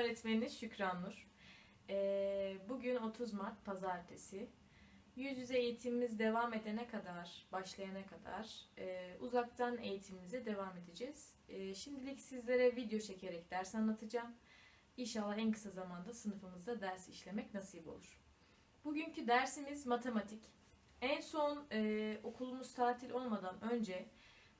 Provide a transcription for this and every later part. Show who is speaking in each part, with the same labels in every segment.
Speaker 1: Öğretmeniniz Şükran Nur. Ee, bugün 30 Mart Pazartesi. Yüz yüze eğitimimiz devam edene kadar, başlayana kadar e, uzaktan eğitimimize devam edeceğiz. E, şimdilik sizlere video çekerek ders anlatacağım. İnşallah en kısa zamanda sınıfımızda ders işlemek nasip olur. Bugünkü dersimiz matematik. En son e, okulumuz tatil olmadan önce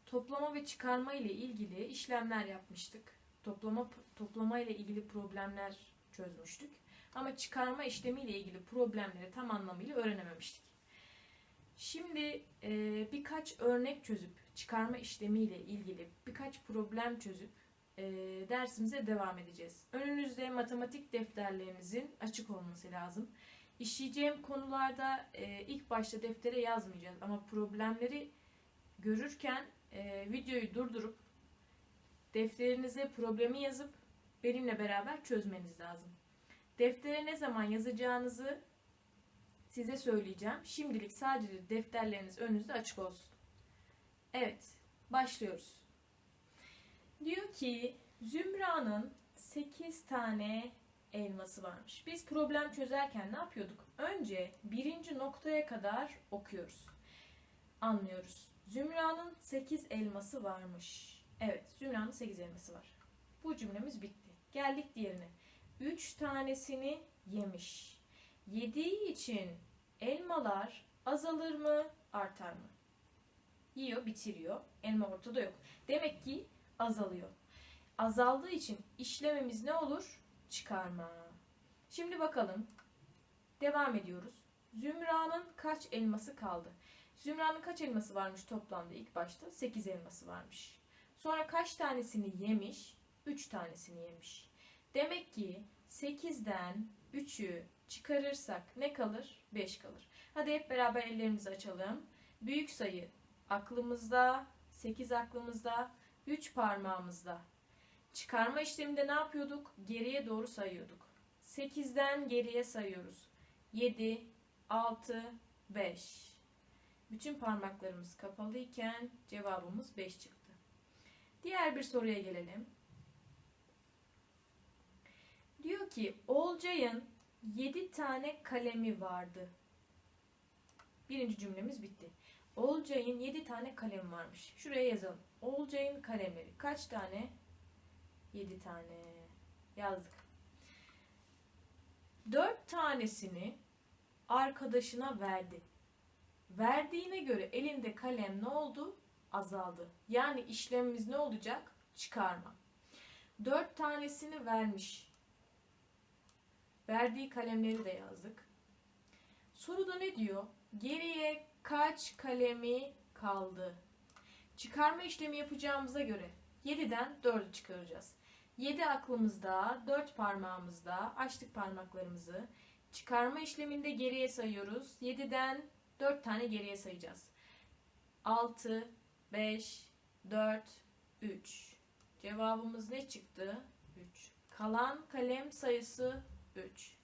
Speaker 1: toplama ve çıkarma ile ilgili işlemler yapmıştık. Toplama toplama ile ilgili problemler çözmüştük. Ama çıkarma işlemi ile ilgili problemleri tam anlamıyla öğrenememiştik. Şimdi e, birkaç örnek çözüp çıkarma işlemi ile ilgili birkaç problem çözüp e, dersimize devam edeceğiz. Önünüzde matematik defterlerinizin açık olması lazım. İşleyeceğim konularda e, ilk başta deftere yazmayacağız ama problemleri görürken e, videoyu durdurup defterinize problemi yazıp benimle beraber çözmeniz lazım. Deftere ne zaman yazacağınızı size söyleyeceğim. Şimdilik sadece defterleriniz önünüzde açık olsun. Evet, başlıyoruz. Diyor ki Zümra'nın 8 tane elması varmış. Biz problem çözerken ne yapıyorduk? Önce birinci noktaya kadar okuyoruz. Anlıyoruz. Zümra'nın 8 elması varmış. Evet, Zümra'nın 8 elması var. Bu cümlemiz bitti. Geldik diğerine. 3 tanesini yemiş. Yediği için elmalar azalır mı, artar mı? Yiyor, bitiriyor. Elma ortada yok. Demek ki azalıyor. Azaldığı için işlememiz ne olur? Çıkarma. Şimdi bakalım. Devam ediyoruz. Zümra'nın kaç elması kaldı? Zümra'nın kaç elması varmış toplamda ilk başta? 8 elması varmış. Sonra kaç tanesini yemiş? 3 tanesini yemiş. Demek ki 8'den 3'ü çıkarırsak ne kalır? 5 kalır. Hadi hep beraber ellerimizi açalım. Büyük sayı aklımızda, 8 aklımızda, 3 parmağımızda. Çıkarma işleminde ne yapıyorduk? Geriye doğru sayıyorduk. 8'den geriye sayıyoruz. 7, 6, 5. Bütün parmaklarımız kapalıyken cevabımız 5 çıktı. Diğer bir soruya gelelim. Diyor ki Olcay'ın 7 tane kalemi vardı. Birinci cümlemiz bitti. Olcay'ın 7 tane kalem varmış. Şuraya yazalım. Olcay'ın kalemleri kaç tane? 7 tane. Yazdık. 4 tanesini arkadaşına verdi. Verdiğine göre elinde kalem ne oldu? Azaldı. Yani işlemimiz ne olacak? Çıkarma. 4 tanesini vermiş. Verdiği kalemleri de yazdık. Soruda ne diyor? Geriye kaç kalemi kaldı? Çıkarma işlemi yapacağımıza göre 7'den 4'ü çıkaracağız. 7 aklımızda, 4 parmağımızda, açtık parmaklarımızı. Çıkarma işleminde geriye sayıyoruz. 7'den 4 tane geriye sayacağız. 6, 5, 4, 3. Cevabımız ne çıktı? 3. Kalan kalem sayısı 3.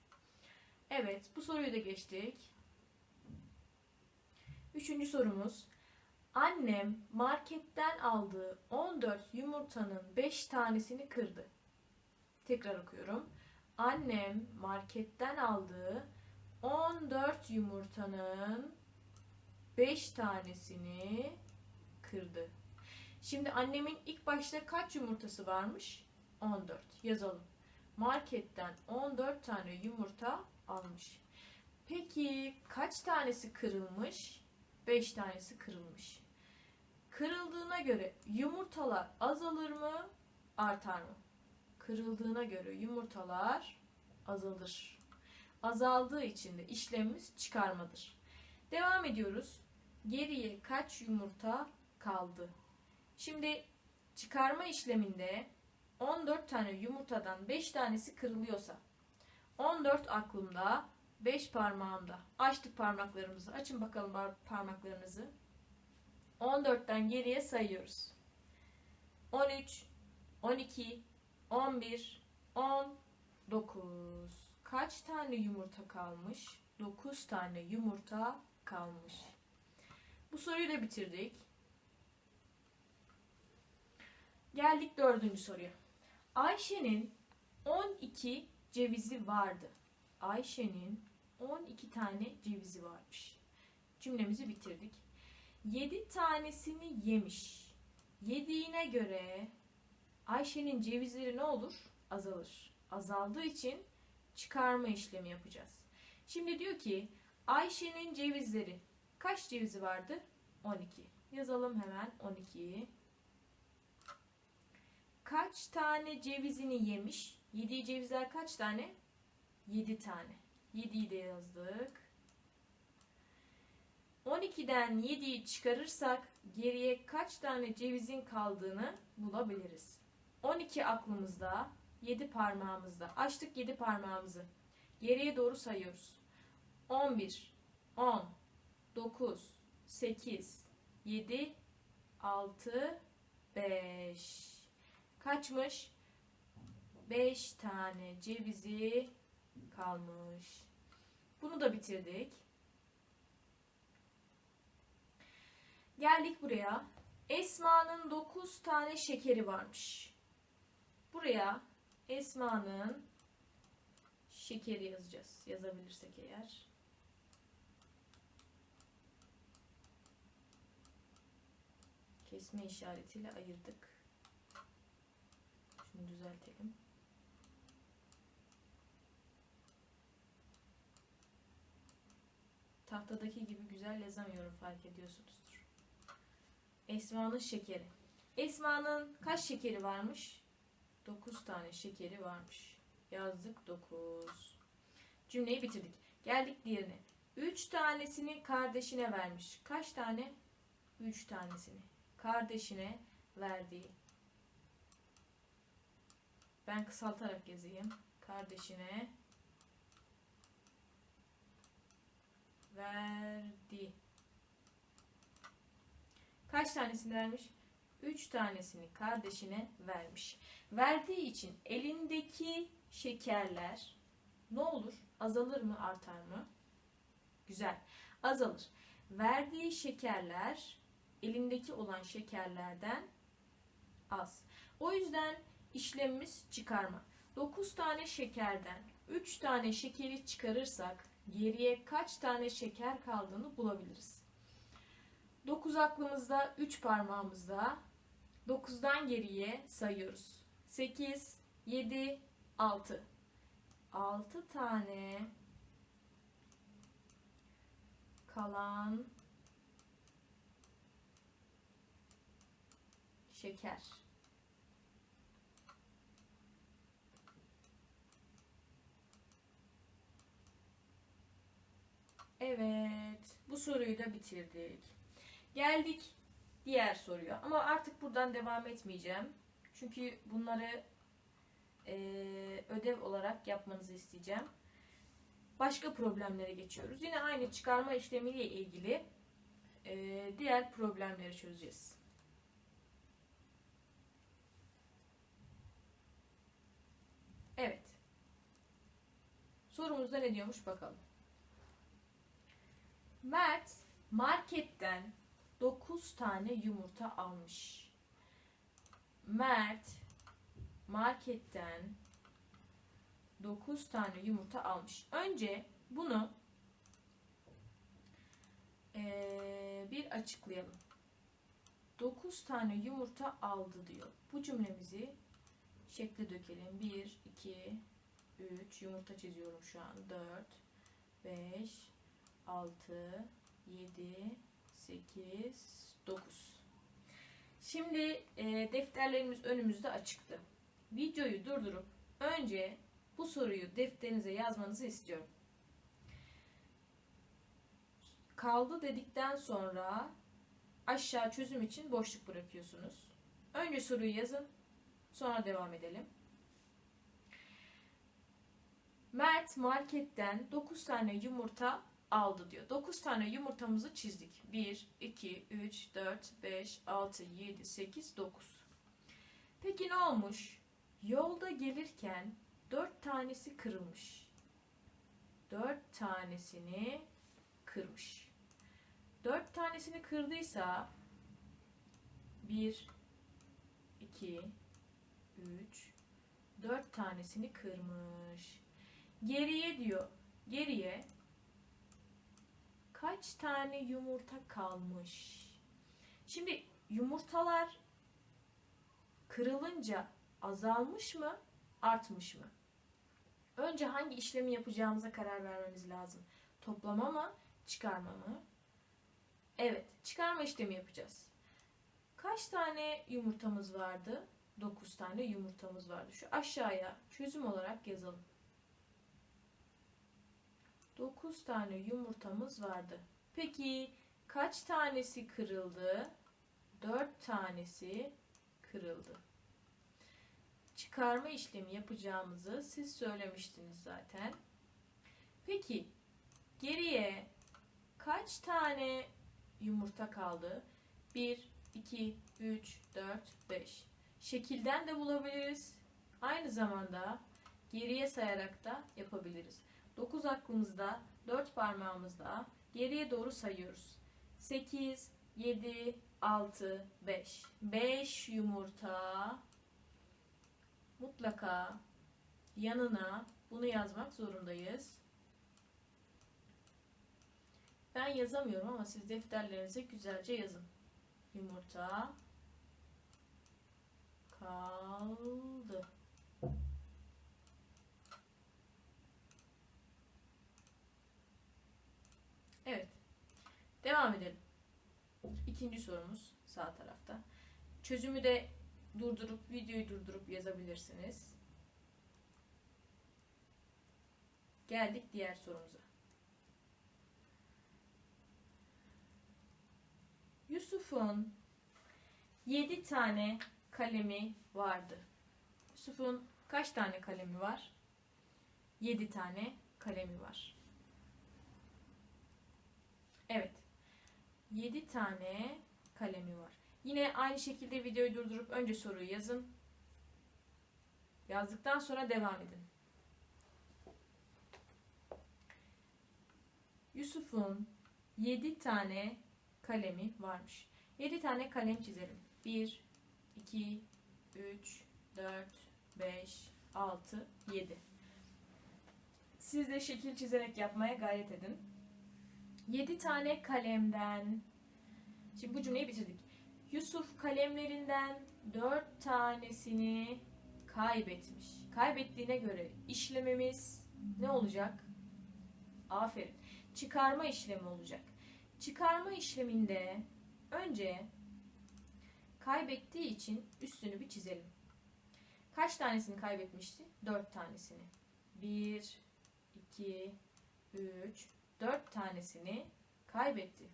Speaker 1: Evet, bu soruyu da geçtik. Üçüncü sorumuz. Annem marketten aldığı 14 yumurtanın 5 tanesini kırdı. Tekrar okuyorum. Annem marketten aldığı 14 yumurtanın 5 tanesini kırdı. Şimdi annemin ilk başta kaç yumurtası varmış? 14. Yazalım. Marketten 14 tane yumurta almış. Peki kaç tanesi kırılmış? 5 tanesi kırılmış. Kırıldığına göre yumurtalar azalır mı, artar mı? Kırıldığına göre yumurtalar azalır. Azaldığı için de işlemimiz çıkarmadır. Devam ediyoruz. Geriye kaç yumurta kaldı? Şimdi çıkarma işleminde 14 tane yumurtadan 5 tanesi kırılıyorsa 14 aklımda 5 parmağımda. Açtık parmaklarımızı. Açın bakalım parmaklarınızı. 14'ten geriye sayıyoruz. 13, 12, 11, 10, 9. Kaç tane yumurta kalmış? 9 tane yumurta kalmış. Bu soruyu da bitirdik. Geldik dördüncü soruya. Ayşe'nin 12 cevizi vardı. Ayşe'nin 12 tane cevizi varmış. Cümlemizi bitirdik. 7 tanesini yemiş. Yediğine göre Ayşe'nin cevizleri ne olur? Azalır. Azaldığı için çıkarma işlemi yapacağız. Şimdi diyor ki Ayşe'nin cevizleri kaç cevizi vardı? 12. Yazalım hemen 12'yi. Kaç tane cevizini yemiş? Yediği cevizler kaç tane? 7 tane. 7'yi de yazdık. 12'den 7'yi çıkarırsak geriye kaç tane cevizin kaldığını bulabiliriz. 12 aklımızda, 7 parmağımızda. Açtık 7 parmağımızı. Geriye doğru sayıyoruz. 11, 10, 9, 8, 7, 6, 5. Kaçmış? 5 tane cevizi kalmış. Bunu da bitirdik. Geldik buraya. Esma'nın 9 tane şekeri varmış. Buraya Esma'nın şekeri yazacağız. Yazabilirsek eğer. Kesme işaretiyle ayırdık. Şunu düzeltelim. Tahtadaki gibi güzel yazamıyorum fark ediyorsunuzdur. Esma'nın şekeri. Esma'nın kaç şekeri varmış? 9 tane şekeri varmış. Yazdık 9. Cümleyi bitirdik. Geldik diğerine. 3 tanesini kardeşine vermiş. Kaç tane? 3 tanesini. Kardeşine verdiği. Ben kısaltarak yazayım. Kardeşine verdi. Kaç tanesini vermiş? 3 tanesini kardeşine vermiş. Verdiği için elindeki şekerler ne olur? Azalır mı, artar mı? Güzel. Azalır. Verdiği şekerler elindeki olan şekerlerden az. O yüzden işlemimiz çıkarma. 9 tane şekerden 3 tane şekeri çıkarırsak geriye kaç tane şeker kaldığını bulabiliriz. 9 aklımızda, 3 parmağımızda. 9'dan geriye sayıyoruz. 8, 7, 6. 6 tane kalan şeker. Evet, bu soruyu da bitirdik. Geldik diğer soruya. Ama artık buradan devam etmeyeceğim. Çünkü bunları eee, ödev olarak yapmanızı isteyeceğim. Başka problemlere geçiyoruz. Yine aynı çıkarma işlemiyle ilgili eee, diğer problemleri çözeceğiz. Evet. Sorumuzda ne diyormuş bakalım. Mert marketten 9 tane yumurta almış. Mert marketten 9 tane yumurta almış. Önce bunu eee, bir açıklayalım. 9 tane yumurta aldı diyor. Bu cümlemizi şekle dökelim. 1, 2, 3 yumurta çiziyorum şu an. 4, 5, 6, 7, 8, 9. Şimdi e, defterlerimiz önümüzde açıktı. Videoyu durdurup önce bu soruyu defterinize yazmanızı istiyorum. Kaldı dedikten sonra aşağı çözüm için boşluk bırakıyorsunuz. Önce soruyu yazın, sonra devam edelim. Mert marketten 9 tane yumurta aldı diyor. 9 tane yumurtamızı çizdik. 1, 2, 3, 4, 5, 6, 7, 8, 9. Peki ne olmuş? Yolda gelirken 4 tanesi kırılmış. 4 tanesini kırmış. 4 tanesini kırdıysa 1, 2, 3, 4 tanesini kırmış. Geriye diyor. Geriye kaç tane yumurta kalmış? Şimdi yumurtalar kırılınca azalmış mı, artmış mı? Önce hangi işlemi yapacağımıza karar vermemiz lazım. Toplama mı, çıkarma mı? Evet, çıkarma işlemi yapacağız. Kaç tane yumurtamız vardı? 9 tane yumurtamız vardı. Şu aşağıya çözüm olarak yazalım. 9 tane yumurtamız vardı. Peki kaç tanesi kırıldı? 4 tanesi kırıldı. Çıkarma işlemi yapacağımızı siz söylemiştiniz zaten. Peki geriye kaç tane yumurta kaldı? 1, 2, 3, 4, 5. Şekilden de bulabiliriz. Aynı zamanda geriye sayarak da yapabiliriz. 9 aklımızda, 4 parmağımızda geriye doğru sayıyoruz. 8, 7, 6, 5. 5 yumurta mutlaka yanına bunu yazmak zorundayız. Ben yazamıyorum ama siz defterlerinize güzelce yazın. Yumurta kaldı. Evet. Devam edelim. İkinci sorumuz sağ tarafta. Çözümü de durdurup videoyu durdurup yazabilirsiniz. Geldik diğer sorumuza. Yusuf'un 7 tane kalemi vardı. Yusuf'un kaç tane kalemi var? 7 tane kalemi var. Evet. 7 tane kalemi var. Yine aynı şekilde videoyu durdurup önce soruyu yazın. Yazdıktan sonra devam edin. Yusuf'un 7 tane kalemi varmış. 7 tane kalem çizelim. 1, 2, 3, 4, 5, 6, 7. Siz de şekil çizerek yapmaya gayret edin. 7 tane kalemden Şimdi bu cümleyi bitirdik. Yusuf kalemlerinden 4 tanesini kaybetmiş. Kaybettiğine göre işlememiz ne olacak? Aferin. Çıkarma işlemi olacak. Çıkarma işleminde önce kaybettiği için üstünü bir çizelim. Kaç tanesini kaybetmişti? 4 tanesini. 1, 2, 3, 4 tanesini kaybetti.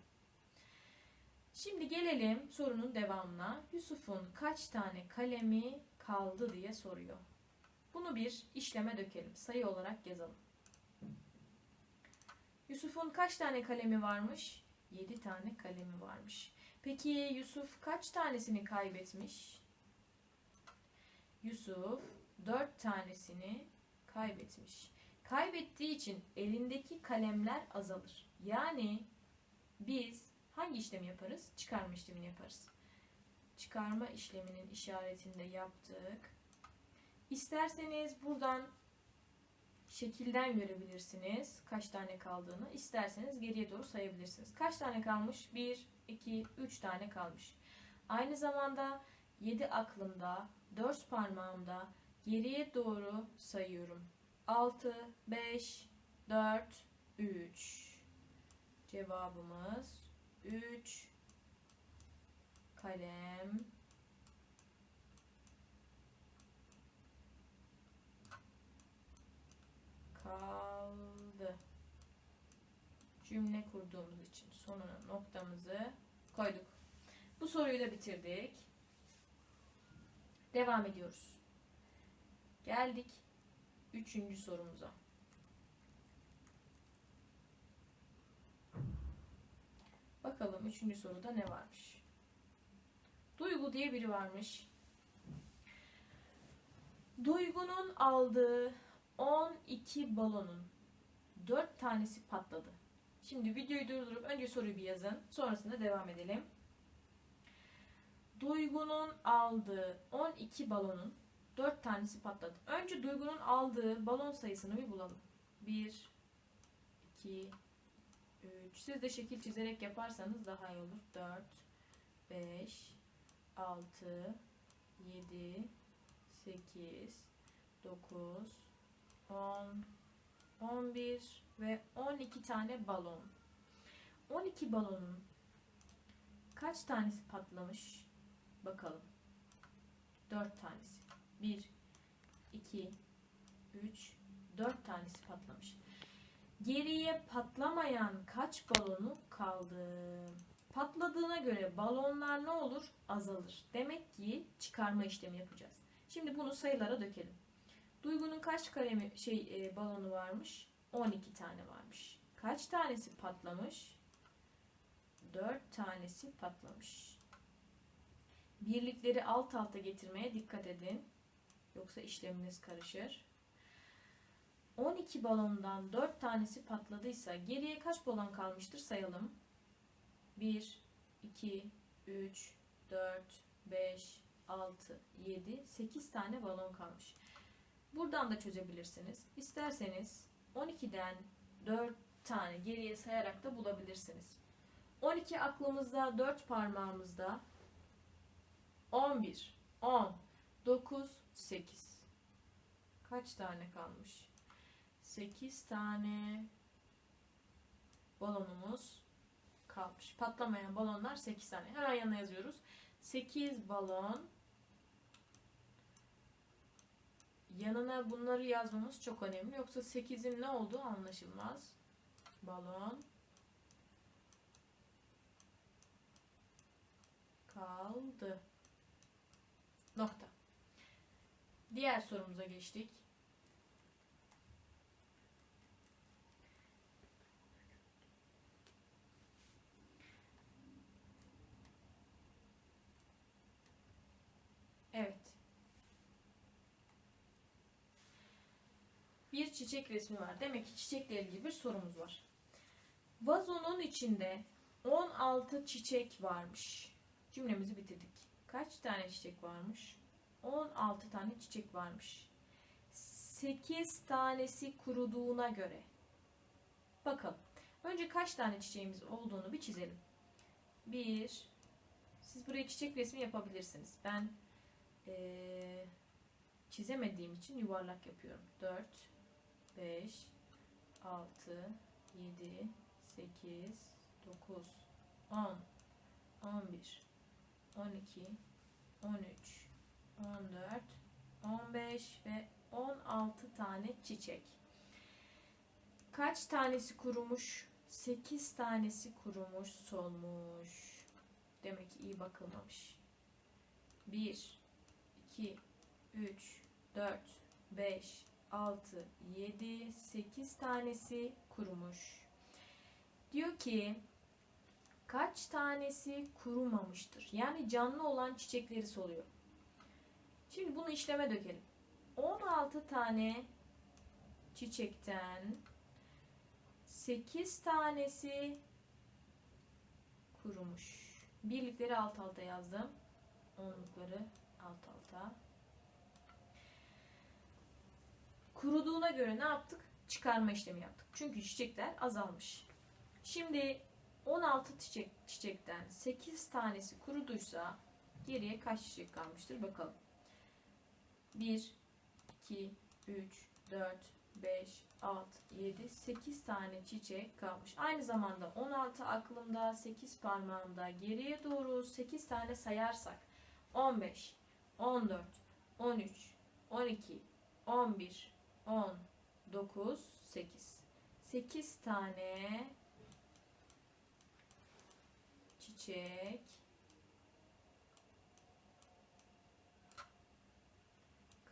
Speaker 1: Şimdi gelelim sorunun devamına. Yusuf'un kaç tane kalemi kaldı diye soruyor. Bunu bir işleme dökelim. Sayı olarak yazalım. Yusuf'un kaç tane kalemi varmış? 7 tane kalemi varmış. Peki Yusuf kaç tanesini kaybetmiş? Yusuf 4 tanesini kaybetmiş. Kaybettiği için elindeki kalemler azalır. Yani biz hangi işlemi yaparız? Çıkarma işlemini yaparız. Çıkarma işleminin işaretini de yaptık. İsterseniz buradan şekilden görebilirsiniz kaç tane kaldığını. İsterseniz geriye doğru sayabilirsiniz. Kaç tane kalmış? 1, 2, 3 tane kalmış. Aynı zamanda 7 aklımda, 4 parmağımda geriye doğru sayıyorum. 6, 5, 4, 3. Cevabımız 3 kalem kaldı. Cümle kurduğumuz için sonuna noktamızı koyduk. Bu soruyu da bitirdik. Devam ediyoruz. Geldik üçüncü sorumuza. Bakalım üçüncü soruda ne varmış? Duygu diye biri varmış. Duygu'nun aldığı 12 balonun 4 tanesi patladı. Şimdi videoyu durdurup önce soruyu bir yazın. Sonrasında devam edelim. Duygu'nun aldığı 12 balonun 4 tanesi patladı. Önce Duygu'nun aldığı balon sayısını bir bulalım. 1, 2, 3. Siz de şekil çizerek yaparsanız daha iyi olur. 4, 5, 6, 7, 8, 9, 10, 11 ve 12 tane balon. 12 balonun kaç tanesi patlamış? Bakalım. 4 tanesi. 1, 2, 3, 4 tanesi patlamış. Geriye patlamayan kaç balonu kaldı? Patladığına göre balonlar ne olur? Azalır. Demek ki çıkarma işlemi yapacağız. Şimdi bunu sayılara dökelim. Duygu'nun kaç kalemi şey e, balonu varmış? 12 tane varmış. Kaç tanesi patlamış? 4 tanesi patlamış. Birlikleri alt alta getirmeye dikkat edin. Yoksa işleminiz karışır. 12 balondan 4 tanesi patladıysa geriye kaç balon kalmıştır sayalım. 1, 2, 3, 4, 5, 6, 7, 8 tane balon kalmış. Buradan da çözebilirsiniz. İsterseniz 12'den 4 tane geriye sayarak da bulabilirsiniz. 12 aklımızda, 4 parmağımızda. 11, 10, 9, 8. Kaç tane kalmış? 8 tane balonumuz kalmış. Patlamayan balonlar 8 tane. Hemen yanına yazıyoruz. 8 balon yanına bunları yazmamız çok önemli. Yoksa 8'in ne olduğu anlaşılmaz. Balon kaldı. Nokta. Diğer sorumuza geçtik. Evet. Bir çiçek resmi var. Demek ki çiçekle ilgili bir sorumuz var. Vazonun içinde 16 çiçek varmış. Cümlemizi bitirdik. Kaç tane çiçek varmış? 16 tane çiçek varmış. 8 tanesi kuruduğuna göre. Bakalım. Önce kaç tane çiçeğimiz olduğunu bir çizelim. 1 Siz buraya çiçek resmi yapabilirsiniz. Ben eee, çizemediğim için yuvarlak yapıyorum. 4 5 6 7 8 9 10 11 12 13 14 15 ve 16 tane çiçek. Kaç tanesi kurumuş? 8 tanesi kurumuş, solmuş. Demek ki iyi bakılmamış. 1 2 3 4 5 6 7 8 tanesi kurumuş. Diyor ki kaç tanesi kurumamıştır? Yani canlı olan çiçekleri soluyor. Şimdi bunu işleme dökelim. 16 tane çiçekten 8 tanesi kurumuş. Birlikleri alt alta yazdım. Onlukları alt alta. Kuruduğuna göre ne yaptık? Çıkarma işlemi yaptık. Çünkü çiçekler azalmış. Şimdi 16 çiçek, çiçekten 8 tanesi kuruduysa geriye kaç çiçek kalmıştır bakalım. 1, 2, 3, 4, 5, 6, 7, 8 tane çiçek kalmış. Aynı zamanda 16 aklımda, 8 parmağımda geriye doğru 8 tane sayarsak 15, 14, 13, 12, 11, 10, 9, 8. 8 tane çiçek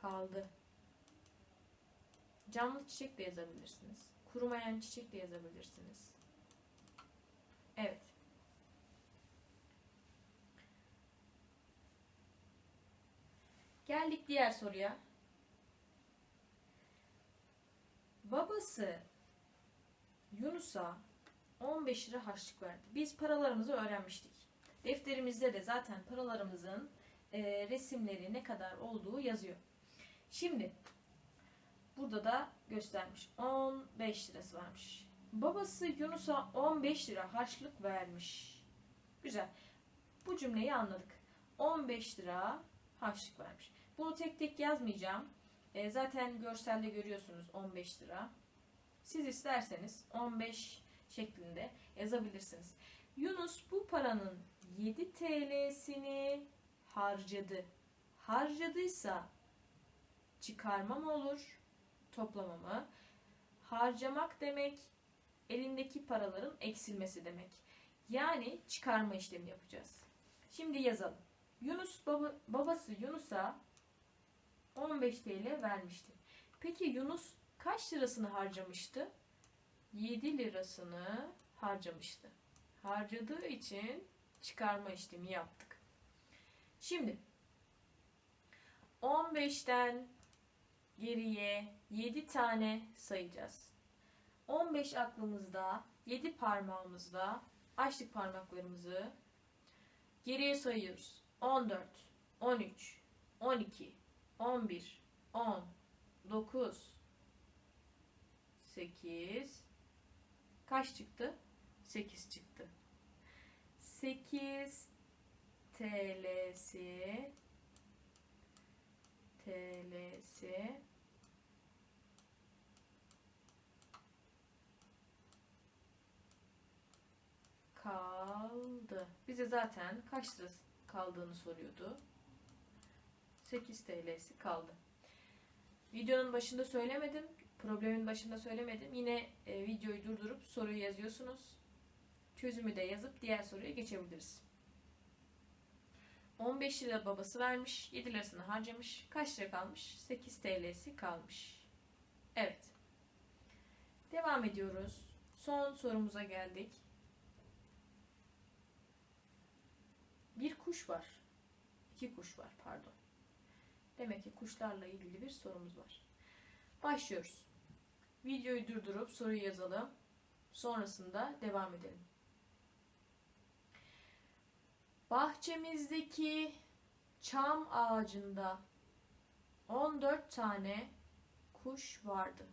Speaker 1: kaldı. Canlı çiçek de yazabilirsiniz. Kurumayan çiçek de yazabilirsiniz. Evet. Geldik diğer soruya. Babası Yunus'a 15 lira harçlık verdi. Biz paralarımızı öğrenmiştik. Defterimizde de zaten paralarımızın e, resimleri ne kadar olduğu yazıyor. Şimdi burada da göstermiş. 15 lirası varmış. Babası Yunus'a 15 lira harçlık vermiş. Güzel. Bu cümleyi anladık. 15 lira harçlık vermiş. Bunu tek tek yazmayacağım. E, zaten görselde görüyorsunuz 15 lira. Siz isterseniz 15 şeklinde yazabilirsiniz. Yunus bu paranın 7 TL'sini harcadı. Harcadıysa çıkarma mı olur, toplama mı? Harcamak demek elindeki paraların eksilmesi demek. Yani çıkarma işlemi yapacağız. Şimdi yazalım. Yunus baba, babası Yunus'a 15 TL vermişti. Peki Yunus kaç lirasını harcamıştı? 7 lirasını harcamıştı. Harcadığı için çıkarma işlemi yaptık. Şimdi 15'ten geriye 7 tane sayacağız. 15 aklımızda, 7 parmağımızda açtık parmaklarımızı. Geriye sayıyoruz. 14, 13, 12, 11, 10, 9, 8, kaç çıktı? 8 çıktı. 8 TL'si TL'si kaldı. Bize zaten kaç lira kaldığını soruyordu. 8 TL'si kaldı. Videonun başında söylemedim. Problemin başında söylemedim. Yine e, videoyu durdurup soruyu yazıyorsunuz. Çözümü de yazıp diğer soruya geçebiliriz. 15 lira babası vermiş. 7 lirasını harcamış. Kaç lira kalmış? 8 TL'si kalmış. Evet. Devam ediyoruz. Son sorumuza geldik. Bir kuş var. İki kuş var pardon. Demek ki kuşlarla ilgili bir sorumuz var. Başlıyoruz. Videoyu durdurup soruyu yazalım. Sonrasında devam edelim. Bahçemizdeki çam ağacında 14 tane kuş vardı.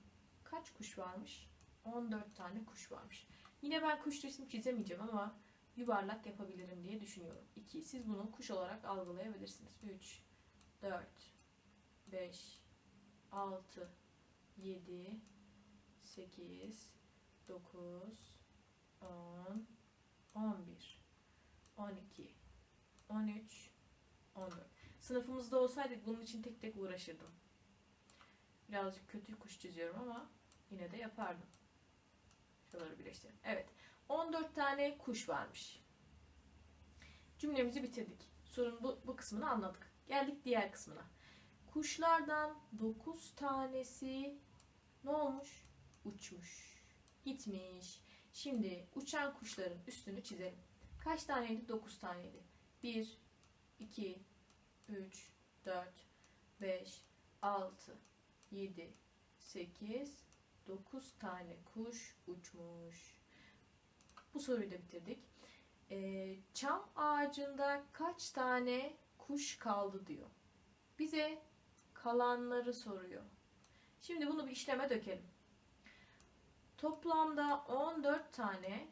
Speaker 1: Kaç kuş varmış? 14 tane kuş varmış. Yine ben kuş resmi çizemeyeceğim ama yuvarlak yapabilirim diye düşünüyorum. 2. Siz bunu kuş olarak algılayabilirsiniz. 3, 4, 5, 6, 7, 8, 9, 10, 11, 12, 13, 14. Sınıfımızda olsaydık bunun için tek tek uğraşırdım. Birazcık kötü kuş çiziyorum ama yine de yapardım. Şuraları birleştirelim. Evet. 14 tane kuş varmış. Cümlemizi bitirdik. Sorun bu, bu kısmını anladık. Geldik diğer kısmına. Kuşlardan 9 tanesi ne olmuş? Uçmuş. Gitmiş. Şimdi uçan kuşların üstünü çizelim. Kaç taneydi? 9 taneydi. 1, 2, 3, 4, 5, 6, 7, 8, 9 tane kuş uçmuş. Bu soruyu da bitirdik. Ee, çam ağacında kaç tane kuş kaldı diyor. Bize kalanları soruyor. Şimdi bunu bir işleme dökelim. Toplamda 14 tane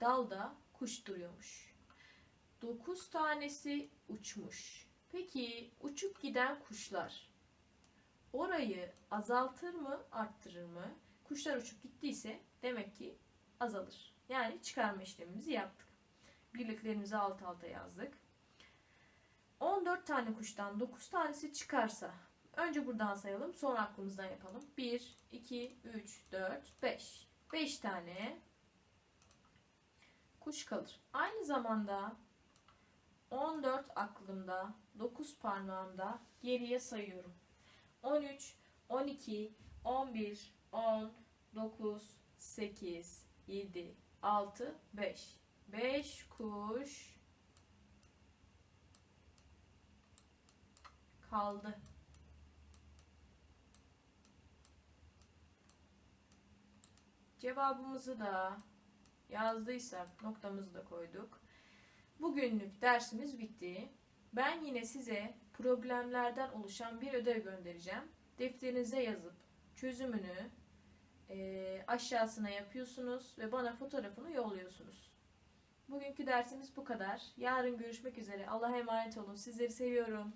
Speaker 1: dalda kuş duruyormuş. 9 tanesi uçmuş. Peki uçup giden kuşlar orayı azaltır mı, arttırır mı? Kuşlar uçup gittiyse demek ki azalır. Yani çıkarma işlemimizi yaptık. Birliklerimizi alt alta yazdık. 14 tane kuştan 9 tanesi çıkarsa önce buradan sayalım sonra aklımızdan yapalım. 1, 2, 3, 4, 5. 5 tane kuş kalır. Aynı zamanda 14 aklımda, 9 parmağımda geriye sayıyorum. 13, 12, 11, 10, 9, 8, 7, 6, 5. 5 kuş kaldı. Cevabımızı da yazdıysak noktamızı da koyduk. Bugünlük dersimiz bitti. Ben yine size problemlerden oluşan bir ödev göndereceğim. Defterinize yazıp çözümünü eee, aşağısına yapıyorsunuz ve bana fotoğrafını yolluyorsunuz. Bugünkü dersimiz bu kadar. Yarın görüşmek üzere. Allah'a emanet olun. Sizleri seviyorum.